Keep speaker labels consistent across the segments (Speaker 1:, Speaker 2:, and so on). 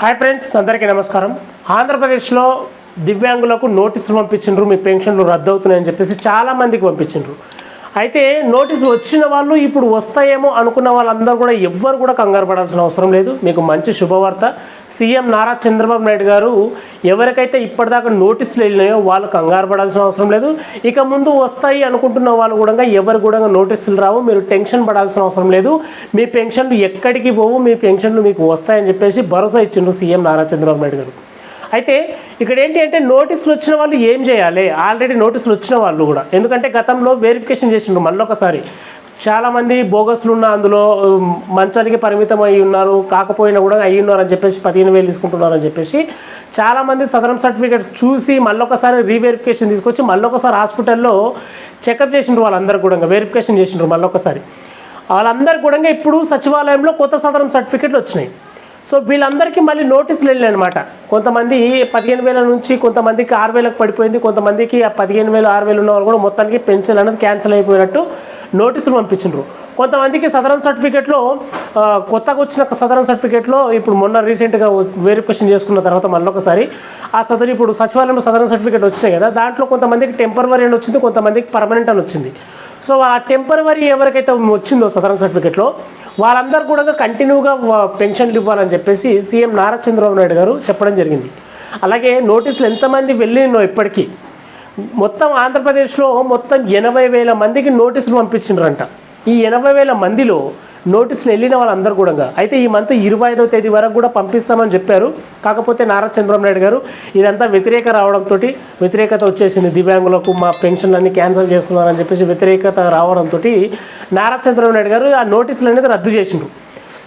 Speaker 1: Hi friends అందరికీ నమస్కారం. ఆంధ్రప్రదేశ్లో దివ్యాంగులకు నోటీసులు పంపించిండ్రు మీ పెన్షన్లు రద్దు అవుతున్నాయని చెప్పేసి చాలా మందికి పంపించిండ్రు. అయితే నోటీస్ వచ్చిన వాళ్ళు ఇప్పుడు వస్తాయేమో అనుకున్న వాళ్ళందరూ కూడా ఎవ్వరు కూడా కంగారు పడాల్సిన అవసరం లేదు. మీకు మంచి శుభవార్త. సీఎం నారా చంద్రబాబు నాయుడు గారు ఎవరికైతే ఇప్పటిదాకా నోటీసులు వెళ్ళినాయో వాళ్ళు కంగారు పడాల్సిన అవసరం లేదు. ఇక ముందు వస్తాయి అనుకుంటున్న వాళ్ళు కూడా ఎవరు కూడా నోటీసులు రావు. మీరు టెన్షన్ పడాల్సిన అవసరం లేదు. మీ పెన్షన్లు ఎక్కడికి పోవు మీ పెన్షన్లు మీకు వస్తాయని చెప్పేసి భరోసా ఇచ్చిండ్రు సీఎం నారా చంద్రబాబు నాయుడు గారు. అయితే ఇక్కడ ఏంటి అంటే నోటీసులు వచ్చిన వాళ్ళు ఏం చేయాలి? ఆల్రెడీ నోటీసులు వచ్చిన వాళ్ళు కూడా. ఎందుకంటే గతంలో వెరిఫికేషన్ చేసిండ్రు మళ్ళీ ఒకసారి. చాలామంది బోగస్లు ఉన్న అందులో మంచానికి పరిమితం అయి ఉన్నారు కాకపోయినా కూడా అయ్యి ఉన్నారని చెప్పేసి పదిహేను వేలు తీసుకుంటున్నారని చెప్పేసి చాలామంది సదరం సర్టిఫికేట్ చూసి మళ్ళొకసారి రీవెరిఫికేషన్ తీసుకొచ్చి మళ్ళొకసారి హాస్పిటల్లో చెకప్ చేసిండ్రు వాళ్ళందరూ కూడా వెరిఫికేషన్ చేసిండ్రు మళ్ళొకసారి వాళ్ళందరూ కూడా ఇప్పుడు సచివాలయంలో కొత్త సదరం సర్టిఫికేట్లు వచ్చినాయి. సో వీళ్ళందరికీ మళ్ళీ నోటీసులు వెళ్ళాయి కొంతమంది పదిహేను వేల నుంచి కొంతమందికి ఆరు వేలకు పడిపోయింది కొంతమందికి ఆ పదిహేను వేలు ఆరు వేలు ఉన్న వాళ్ళు కూడా మొత్తానికి పెన్షన్ అనేది క్యాన్సిల్ అయిపోయినట్టు నోటీసులు పంపించిండ్రు. కొంతమందికి సదరన్ సర్టిఫికేట్లో కొత్తగా వచ్చిన సదరన్ సర్టిఫికేట్లో ఇప్పుడు మొన్న రీసెంట్గా వెరిఫికేషన్ చేసుకున్న తర్వాత మళ్ళీ ఒకసారి ఆ సదరు ఇప్పుడు సచివాలయంలో సదరన్ సర్టిఫికేట్ వచ్చినాయి కదా దాంట్లో కొంతమందికి టెంపరవరీ అని వచ్చింది కొంతమందికి పర్మనెంట్ అని వచ్చింది. సో ఆ టెంపరవరీ ఎవరికైతే వచ్చిందో సదరన్ సర్టిఫికేట్లో వాళ్ళందరూ కూడా కంటిన్యూగా పెన్షన్లు ఇవ్వాలని చెప్పేసి సీఎం నారా చంద్రబాబు నాయుడు గారు చెప్పడం జరిగింది. అలాగే నోటీసులు ఎంతమంది వెళ్ళినో ఇప్పటికీ మొత్తం ఆంధ్రప్రదేశ్లో మొత్తం ఎనభై వేల మందికి నోటీసులు పంపించిండ్రంట ఈ ఎనభై వేల మందిలో నోటీసులు వెళ్ళిన వాళ్ళందరూ కూడా. అయితే ఈ మంత్ ఇరవై ఐదో తేదీ వరకు కూడా పంపిస్తామని చెప్పారు. కాకపోతే నారా చంద్రబాబు నాయుడు గారు ఇదంతా వ్యతిరేక రావడంతో వ్యతిరేకత వచ్చేసింది. దివ్యాంగులకు మా పెన్షన్లన్నీ క్యాన్సిల్ చేస్తున్నారని చెప్పేసి వ్యతిరేకత రావడంతో నారా చంద్రబాబు నాయుడు గారు ఆ నోటీసులు అనేది రద్దు చేసిండ్రు.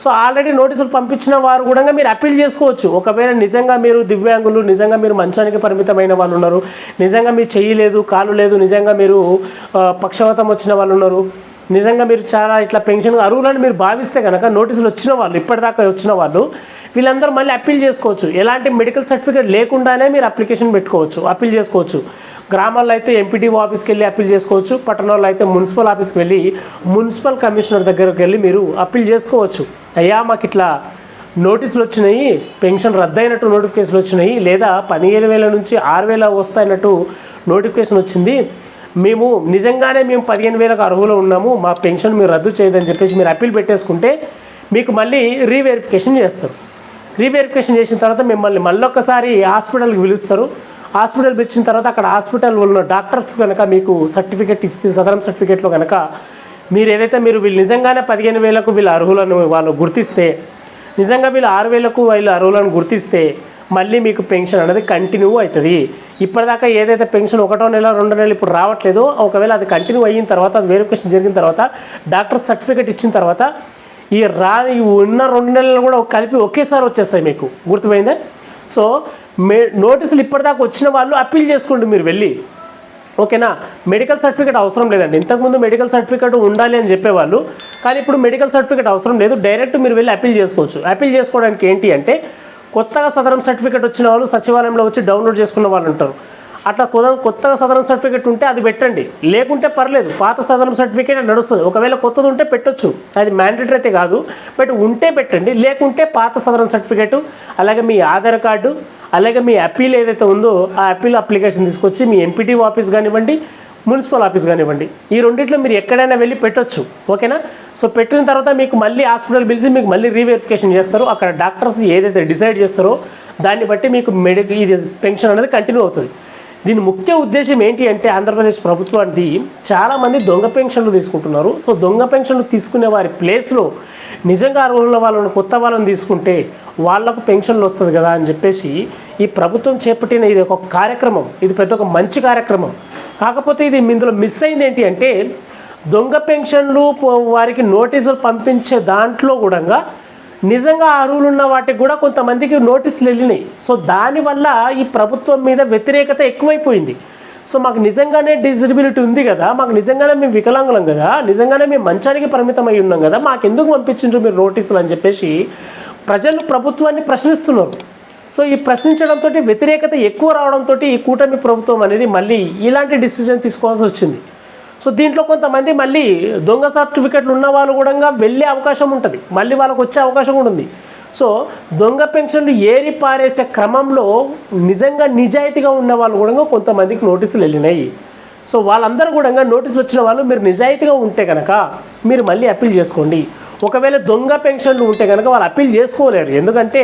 Speaker 1: సో ఆల్రెడీ నోటీసులు పంపించిన వారు కూడా మీరు అప్పీల్ చేసుకోవచ్చు. ఒకవేళ నిజంగా మీరు దివ్యాంగులు నిజంగా మీరు మంచానికి పరిమితమైన వాళ్ళు ఉన్నారు నిజంగా మీరు చెయ్యి లేదు కాలు లేదు నిజంగా మీరు పక్షవాతం వచ్చిన వాళ్ళు ఉన్నారు నిజంగా మీరు చాలా ఇట్లా పెన్షన్ అరువులని మీరు భావిస్తే కనుక నోటీసులు వచ్చిన వాళ్ళు ఇప్పటిదాకా వచ్చిన వాళ్ళు వీళ్ళందరూ మళ్ళీ అప్పీల్ చేసుకోవచ్చు. ఎలాంటి మెడికల్ సర్టిఫికేట్ లేకుండానే మీరు అప్లికేషన్ పెట్టుకోవచ్చు అప్పీల్ చేసుకోవచ్చు. గ్రామాల్లో అయితే ఎంపీటీ ఆఫీస్కి వెళ్ళి అప్పీల్ చేసుకోవచ్చు పట్టణాల్లో అయితే మున్సిపల్ ఆఫీస్కి వెళ్ళి మున్సిపల్ కమిషనర్ దగ్గరకు వెళ్ళి మీరు అప్పీల్ చేసుకోవచ్చు. అయ్యా మాకు ఇట్లా నోటీసులు వచ్చినాయి పెన్షన్ రద్దయినట్టు నోటిఫికేషన్ వచ్చినాయి లేదా పదిహేను వేల నుంచి ఆరు వేల వస్తాయన్నట్టు నోటిఫికేషన్ వచ్చింది. మేము నిజంగానే మేము పదిహేను వేలకు అర్హులు ఉన్నాము మా పెన్షన్ మీరు రద్దు చేయదని చెప్పేసి మీరు అప్పీల్ పెట్టేసుకుంటే మీకు మళ్ళీ రీవెరిఫికేషన్ చేస్తారు. రీవెరిఫికేషన్ చేసిన తర్వాత మిమ్మల్ని మళ్ళొక్కసారి హాస్పిటల్కి పిలుస్తారు. హాస్పిటల్ పిలిచిన తర్వాత అక్కడ హాస్పిటల్ ఉన్న డాక్టర్స్ కనుక మీకు సర్టిఫికేట్ ఇస్తే సదరం సర్టిఫికేట్లో కనుక మీరు ఏదైతే మీరు వీళ్ళు నిజంగానే పదిహేను వేలకు వీళ్ళు అర్హులను వాళ్ళు గుర్తిస్తే నిజంగా వీళ్ళు ఆరు వేలకు వీళ్ళు అర్హులను గుర్తిస్తే మళ్ళీ మీకు పెన్షన్ అనేది కంటిన్యూ అవుతుంది. ఇప్పటిదాకా ఏదైతే పెన్షన్ ఒకటో నెల రెండో నెలలు ఇప్పుడు రావట్లేదో ఒకవేళ అది కంటిన్యూ అయిన తర్వాత అది వెరిఫికేషన్ జరిగిన తర్వాత డాక్టర్ సర్టిఫికేట్ ఇచ్చిన తర్వాత ఈ రా ఉన్న రెండు నెలలు కూడా కలిపి ఒకేసారి వచ్చేస్తాయి మీకు. గుర్తుపోయిందా? సో మే నోటీసులు ఇప్పటిదాకా వచ్చిన వాళ్ళు అప్పీల్ చేసుకోండి మీరు వెళ్ళి. ఓకేనా? మెడికల్ సర్టిఫికేట్ అవసరం లేదండి. ఇంతకుముందు మెడికల్ సర్టిఫికేట్ ఉండాలి అని చెప్పేవాళ్ళు. కానీ ఇప్పుడు మెడికల్ సర్టిఫికేట్ అవసరం లేదు. డైరెక్ట్ మీరు వెళ్ళి అప్పీల్ చేసుకోవచ్చు. అప్పీల్ చేసుకోవడానికి ఏంటి అంటే కొత్తగా సదరం సర్టిఫికేట్ వచ్చిన వాళ్ళు సచివాలయంలో వచ్చి డౌన్లోడ్ చేసుకున్న వాళ్ళు ఉంటారు. అట్లా కొద కొత్తగా సదరం సర్టిఫికేట్ ఉంటే అది పెట్టండి. లేకుంటే పర్లేదు పాత సదరం సర్టిఫికేట్ నడుస్తుంది. ఒకవేళ కొత్తది ఉంటే పెట్టొచ్చు. అది మ్యాండేటరీ అయితే కాదు. బట్ ఉంటే పెట్టండి. లేకుంటే పాత సదరం సర్టిఫికేట్ అలాగే మీ ఆధార్ కార్డు అలాగే మీ అప్పీల్ ఏదైతే ఉందో ఆ అప్పీల్ అప్లికేషన్ తీసుకొచ్చి మీ ఎంపీటీ ఆఫీస్ కానివ్వండి మున్సిపల్ ఆఫీస్ కానివ్వండి. ఈ రెండిట్లో మీరు ఎక్కడైనా వెళ్ళి పెట్టొచ్చు. ఓకేనా? సో పెట్టిన తర్వాత మీకు మళ్ళీ హాస్పిటల్ పిలిచి మీకు మళ్ళీ రీవెరిఫికేషన్ చేస్తారు. అక్కడ డాక్టర్స్ ఏదైతే డిసైడ్ చేస్తారో దాన్ని బట్టి మీకు మెడికల్ ఇది పెన్షన్ అనేది కంటిన్యూ అవుతుంది. దీని ముఖ్య ఉద్దేశం ఏంటి అంటే ఆంధ్రప్రదేశ్ ప్రభుత్వానికి చాలామంది దొంగ పెన్షన్లు తీసుకుంటున్నారు. సో దొంగ పెన్షన్లు తీసుకునే వారి ప్లేస్లో నిజంగా అర్హుల వాళ్ళని కొత్త వాళ్ళని తీసుకుంటే వాళ్ళకు పెన్షన్లు వస్తుంది కదా అని చెప్పేసి ఈ ప్రభుత్వం చేపట్టిన ఇది ఒక కార్యక్రమం. ఇది పెద్ద ఒక మంచి కార్యక్రమం. కాకపోతే ఇది ఇందులో మిస్ అయింది ఏంటి అంటే దొంగ పెన్షన్లు వారికి నోటీసులు పంపించే దాంట్లో కూడా నిజంగా అర్హులు ఉన్న వాటికి కూడా కొంతమందికి నోటీసులు వెళ్ళినాయి. సో దానివల్ల ఈ ప్రభుత్వం మీద వ్యతిరేకత ఎక్కువైపోయింది. సో మాకు నిజంగానే డిజబిలిటీ ఉంది కదా మాకు నిజంగానే మేము వికలాంగులం కదా నిజంగానే మేము మంచానికి పరిమితం అయి ఉన్నాం కదా మాకు ఎందుకు పంపించిండ్రు మీరు నోటీసులు అని చెప్పేసి ప్రజలు ప్రభుత్వాన్ని ప్రశ్నిస్తున్నారు. సో ఈ ప్రశ్నించడంతో వ్యతిరేకత ఎక్కువ రావడంతో ఈ కూటమి ప్రభుత్వం అనేది మళ్ళీ ఇలాంటి డిసిజన్ తీసుకోవాల్సి వచ్చింది. సో దీంట్లో కొంతమంది మళ్ళీ దొంగ సర్టిఫికెట్లు ఉన్న వాళ్ళు కూడా వెళ్ళే అవకాశం ఉంటుంది. మళ్ళీ వాళ్ళకు వచ్చే అవకాశం కూడా ఉంది. సో దొంగ పెన్షన్లు ఏరి పారేసే క్రమంలో నిజంగా నిజాయితీగా ఉన్న వాళ్ళు కూడా కొంతమందికి నోటీసులు వెళ్ళినాయి. సో వాళ్ళందరూ కూడా నోటీస్ వచ్చిన వాళ్ళు మీరు నిజాయితీగా ఉంటే కనుక మీరు మళ్ళీ అప్పీల్ చేసుకోండి. ఒకవేళ దొంగ పెన్షన్లు ఉంటే కనుక వాళ్ళు అప్పీల్ చేసుకోలేరు. ఎందుకంటే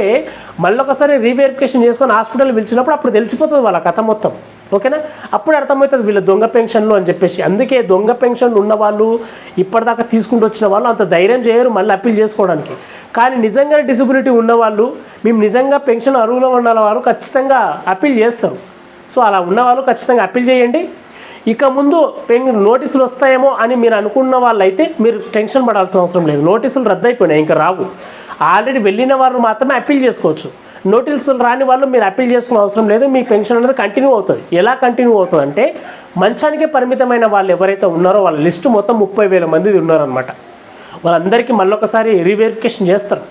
Speaker 1: మళ్ళొకసారి రీవెరిఫికేషన్ చేసుకొని హాస్పిటల్ పిలిచినప్పుడు అప్పుడు తెలిసిపోతుంది వాళ్ళ కథ మొత్తం. ఓకేనా? అప్పుడు అర్థమవుతుంది వీళ్ళ దొంగ పెన్షన్లు అని చెప్పేసి. అందుకే దొంగ పెన్షన్లు ఉన్న వాళ్ళు ఇప్పటిదాకా తీసుకుంటూ వచ్చిన వాళ్ళు అంత ధైర్యం చేయరు మళ్ళీ అప్పీల్ చేసుకోవడానికి. కానీ నిజంగా డిసబిలిటీ ఉన్నవాళ్ళు మేము నిజంగా పెన్షన్ అరువులో ఉన్న వారు ఖచ్చితంగా అప్పీల్ చేస్తారు. సో అలా ఉన్నవాళ్ళు ఖచ్చితంగా అప్పీల్ చేయండి. ఇక ముందు పెన్ నోటీసులు వస్తాయేమో అని మీరు అనుకున్న వాళ్ళైతే మీరు టెన్షన్ పడాల్సిన అవసరం లేదు. నోటీసులు రద్దయిపోయినాయి ఇంకా రావు. ఆల్రెడీ వెళ్ళిన వారు మాత్రమే అప్పీల్ చేసుకోవచ్చు. నోటీసులు రాని వాళ్ళు మీరు అప్పీల్ చేసుకునే అవసరం లేదు. మీ పెన్షన్ అనేది కంటిన్యూ అవుతుంది. ఎలా కంటిన్యూ అవుతుంది అంటే మంచానికే పరిమితమైన వాళ్ళు ఎవరైతే ఉన్నారో వాళ్ళ లిస్టు మొత్తం ముప్పై వేల మంది ఉన్నారనమాట వాళ్ళందరికీ మళ్ళొకసారి రీవెరిఫికేషన్ చేస్తారు.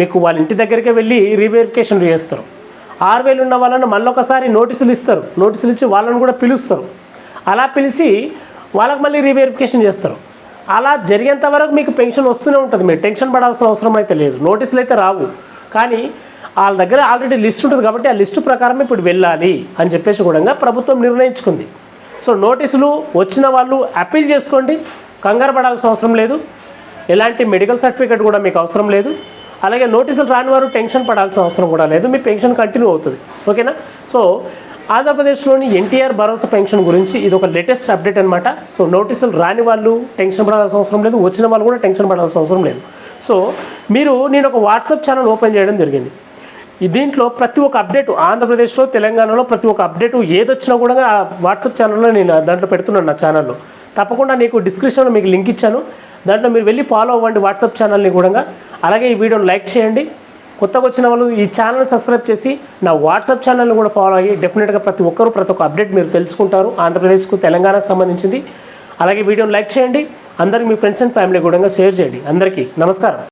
Speaker 1: మీకు వాళ్ళ ఇంటి దగ్గరికే వెళ్ళి రీవెరిఫికేషన్ చేస్తారు. ఆరు వేలు ఉన్న వాళ్ళని మళ్ళొకసారి నోటీసులు ఇస్తారు. నోటీసులు ఇచ్చి వాళ్ళని కూడా పిలుస్తారు. అలా పిలిచి వాళ్ళకి మళ్ళీ రీవెరిఫికేషన్ చేస్తారు. అలా జరిగేంత వరకు మీకు పెన్షన్ వస్తూనే ఉంటుంది. మీరు టెన్షన్ పడాల్సిన అవసరం అయితే లేదు. నోటీసులు అయితే రావు. కానీ వాళ్ళ దగ్గర ఆల్రెడీ లిస్ట్ ఉంటుంది కాబట్టి ఆ లిస్టు ప్రకారం ఇప్పుడు వెళ్ళాలి అని చెప్పేసి కూడా ప్రభుత్వం నిర్ణయించుకుంది. సో నోటీసులు వచ్చిన వాళ్ళు అప్పీల్ చేసుకోండి. కంగారు పడాల్సిన అవసరం లేదు. ఎలాంటి మెడికల్ సర్టిఫికేట్ కూడా మీకు అవసరం లేదు. అలాగే నోటీసులు రాని వారు టెన్షన్ పడాల్సిన అవసరం కూడా లేదు. మీ పెన్షన్ కంటిన్యూ అవుతుంది. ఓకేనా? సో ఆంధ్రప్రదేశ్లోని ఎన్టీఆర్ భరోసా పెన్షన్ గురించి ఇది ఒక లేటెస్ట్ అప్డేట్ అనమాట సో నోటీసులు రాని వాళ్ళు టెన్షన్ పడాల్సిన అవసరం లేదు వచ్చిన వాళ్ళు కూడా టెన్షన్ పడాల్సిన అవసరం లేదు. సో మీరు నేను ఒక వాట్సాప్ ఛానల్ ఓపెన్ చేయడం జరిగింది. దీంట్లో ప్రతి ఒక్క అప్డేట్ ఆంధ్రప్రదేశ్లో తెలంగాణలో ప్రతి ఒక్క అప్డేట్ ఏదొచ్చినా కూడా ఆ వాట్సాప్ ఛానల్లో నేను దాంట్లో పెడుతున్నాను నా ఛానల్లో. తప్పకుండా నీకు డిస్క్రిప్షన్లో మీకు లింక్ ఇచ్చాను. దాంట్లో మీరు వెళ్ళి ఫాలో అవ్వండి వాట్సాప్ ఛానల్ని కూడా. అలాగే ఈ వీడియోని లైక్ చేయండి. కొత్తగా వచ్చిన వాళ్ళు ఈ ఛానల్ సబ్స్క్రైబ్ చేసి నా వాట్సాప్ ఛానల్ని కూడా ఫాలో అయ్యి డెఫినెట్గా ప్రతి ఒక్కరు ప్రతి ఒక్క అప్డేట్ మీరు తెలుసుకుంటారు. ఆంధ్రప్రదేశ్కు తెలంగాణకు సంబంధించింది. అలాగే వీడియోని లైక్ చేయండి. అందరికీ మీ ఫ్రెండ్స్ అండ్ ఫ్యామిలీ కూడా షేర్ చేయండి. అందరికీ నమస్కారం.